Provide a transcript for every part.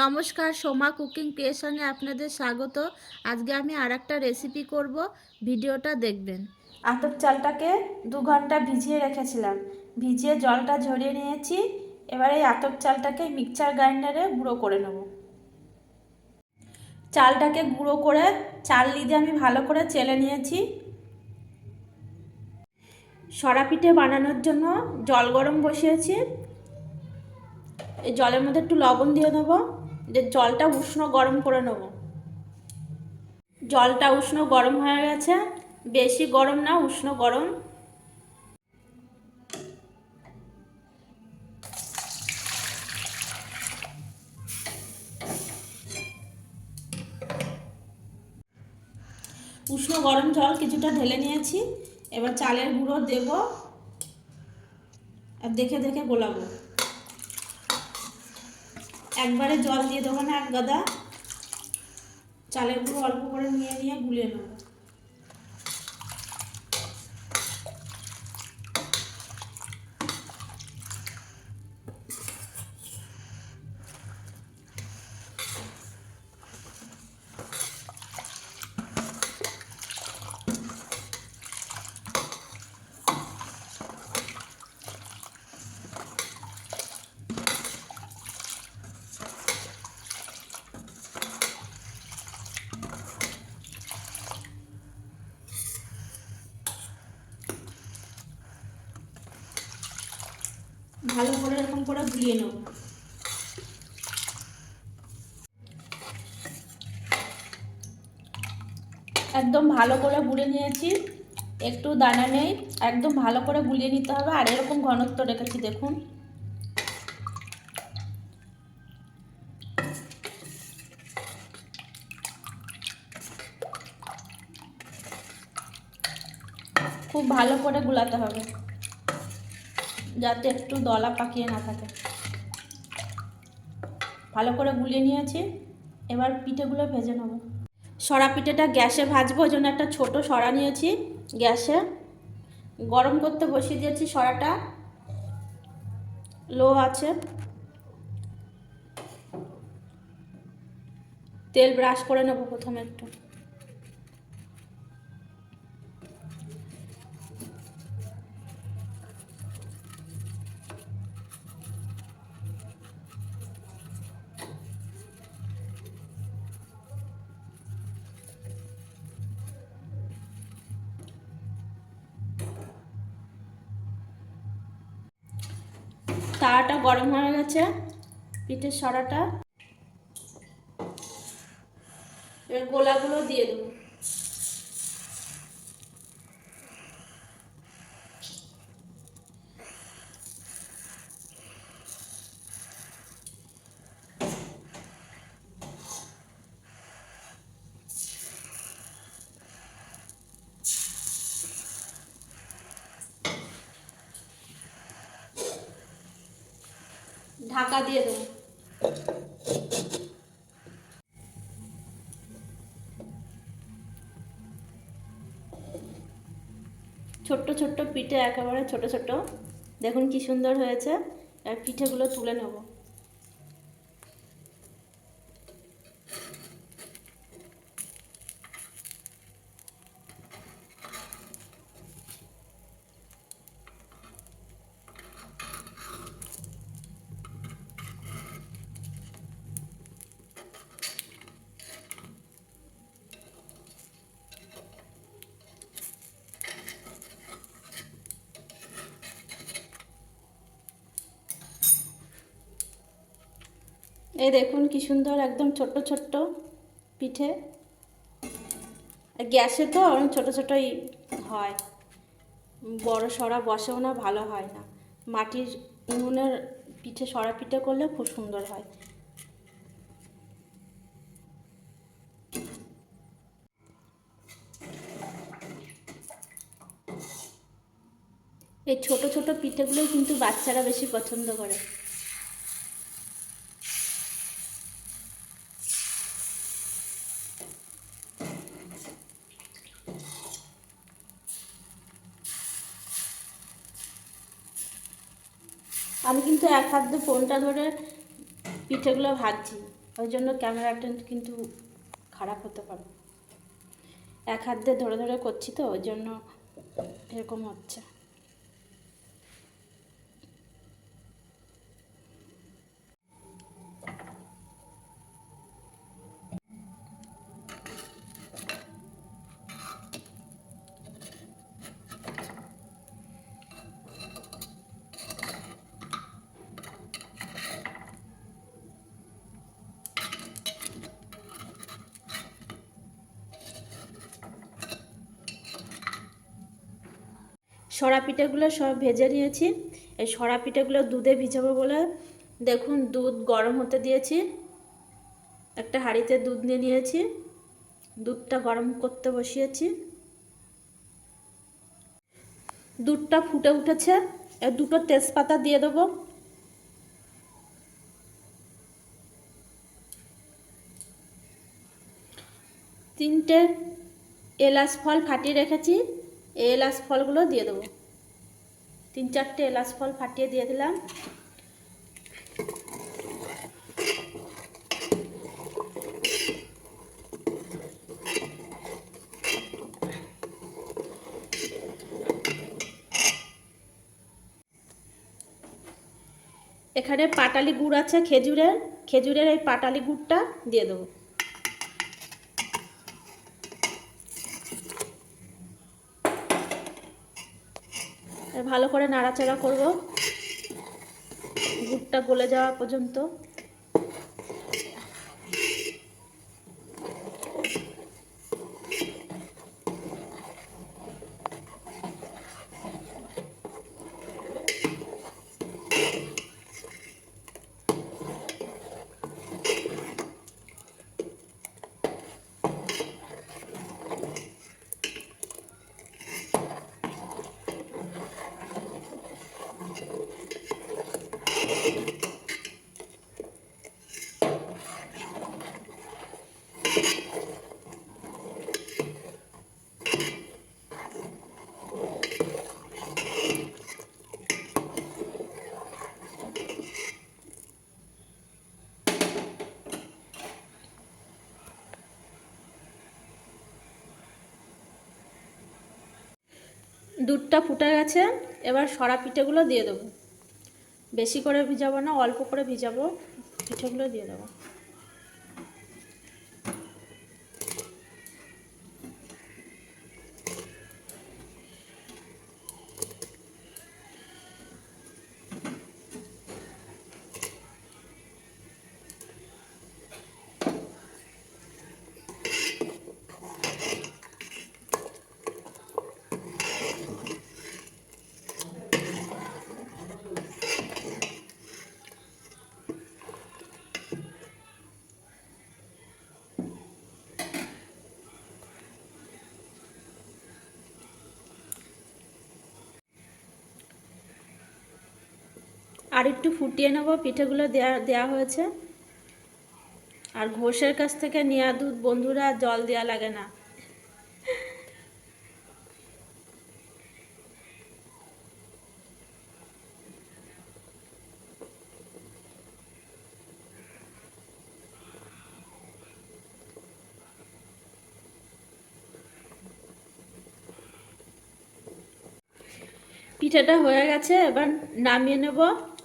নমস্কার, সোমা কুকিং ক্রিয়েশনে আপনাদের স্বাগত। আজকে আমি আর একটা রেসিপি করব, ভিডিওটা দেখবেন। আতপ চালটাকে দু ঘণ্টা ভিজিয়ে রেখেছিলাম। ভিজিয়ে জলটা ঝরিয়ে নিয়েছি, এবারে এই আতপ চালটাকে মিক্সচার গ্রাইন্ডারে গুঁড়ো করে নেব। চালটাকে গুঁড়ো করে চাল লিদে আমি ভালো করে চেলে নিয়েছি। সরা পিঠে বানানোর জন্য জল গরম বসিয়েছি। এই জলের মধ্যে একটু লবণ দিয়ে দেবো। যে জলটা উষ্ণ গরম করে নেব। জলটা উষ্ণ গরম হয়ে গেছে, বেশি গরম না, উষ্ণ গরম। উষ্ণ গরম জল কিছুটা ঢেলে নিয়েছি, এবার চালের গুঁড়ো দেব, আর দেখে দেখে গোলাবো। একবারে জল দিয়ে দেবো না, এক গাদা। চালের গুঁড়ো অল্প করে নিয়ে নিয়ে গুলিয়ে নেব। ভালো করে এরকম করে গুলিয়ে নেব। একদম ভালো করে গুলে নিয়েছি। একটু দানা নেই, একদম ভালো করে গুলিয়ে নিতে হবে। আর এরকম ঘনত্ব রেখেছি, দেখুন। খুব ভালো করে গুলাতে হবে। যাতে একটু দলা পাকিয়ে না থাকে। ভালো করে গুলিয়ে নিয়েছি, এবার পিঠেগুলো ভেজে নেব। সরা পিঠেটা গ্যাসে ভাজবো, ওই জন্য একটা ছোট সরা নিয়েছি গ্যাসে। গরম করতে বসিয়ে দিয়েছি সরাটা। লো আছে। তেল ব্রাশ করে নেব প্রথমে একটু। তাওয়াটা গরম হয়ে গেছে পিঠের সরাটা। এবার গোলাগুলো দিয়ে দেবো। ঢাকা দিয়ে দেবো। ছোট্ট ছোট্ট পিঠে একেবারে ছোট ছোট। দেখুন কি সুন্দর হয়েছে। আর পিঠেগুলো তুলে নেব। এই দেখুন কি সুন্দর, একদম ছোট্ট ছোট্ট পিঠে। গ্যাসে তো ওরকম ছোটো ছোটোই হয়। বড় সরা বসেও না, ভালো হয় না। মাটির উনুনের পিঠে সরা পিঠে করলে খুব সুন্দর হয়। এই ছোট ছোট পিঠেগুলোই কিন্তু বাচ্চারা বেশি পছন্দ করে। আমি কিন্তু এক হাত দিয়ে ফোনটা ধরে পিঠেগুলো ভাজছি, ওই জন্য ক্যামেরাটা কিন্তু খারাপ হতে পারে। এক হাত দিয়ে ধরে ধরে করছি তো, ওই জন্য এরকম হচ্ছে। সরা পিঠেগুলো সব ভেজে নিয়েছি। এই সরা পিঠেগুলো দুধে ভিজাবো বলে দেখুন দুধ গরম হতে দিয়েছি। একটা হাঁড়িতে দুধ নিয়ে নিয়েছি। দুধটা গরম করতে বসিয়েছি। দুধটা ফুটে উঠেছে। দুটো তেজপাতা দিয়ে দেবো। তিনটে এলাচ ফল ফাটিয়ে রেখেছি। এলাচ ফলগুলো দিয়ে দেবো। তিন চারটে এলাচ ফল ফাটিয়ে দিয়ে দিলাম। এখানে পাটালি গুড় আছে খেজুরের। খেজুরের এই পাটালি গুড়টা দিয়ে দেবো। ভালো করে নাড়াচাড়া করব। গুড়টা গলে যাওয়া পর্যন্ত। দুধটা ফুটে গেছে, এবার সরা পিঠেগুলো দিয়ে দেবো। বেশি করে ভিজাবো না, অল্প করে ভিজাবো, পিঠেগুলো দিয়ে দেবো। আর একটু ফুটিয়ে নেব, পিঠেগুলো দেওয়া দেওয়া হয়েছে। আর ঘোষের কাছ থেকে নেওয়া দুধ, বন্ধুরা, জল দেওয়া লাগে না। পিঠাটা হয়ে গেছে, এবার নামিয়ে নেব।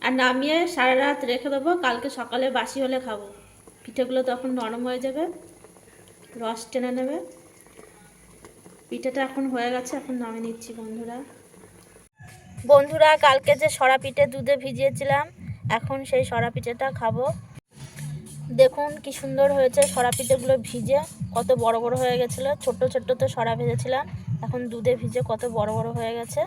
আর নামিয়ে সারা রাত রেখে দেবো, কালকে সকালে বাসি হলে খাব। পিঠেগুলো তখন নরম হয়ে যাবে, রস টেনে নেবে। পিঠেটা এখন হয়ে গেছে, এখন নামিয়ে নিচ্ছি বন্ধুরা। বন্ধুরা, কালকে যে সরা পিঠে দুধে ভিজিয়েছিলাম, এখন সেই সরা পিঠেটা খাব। দেখুন কি সুন্দর হয়েছে সরা পিঠেগুলো ভিজে, কত বড় বড় হয়ে গেছিল। ছোট ছোট তো সরা ভেজেছিলাম, এখন দুধে ভিজে কত বড় বড় হয়ে গেছে।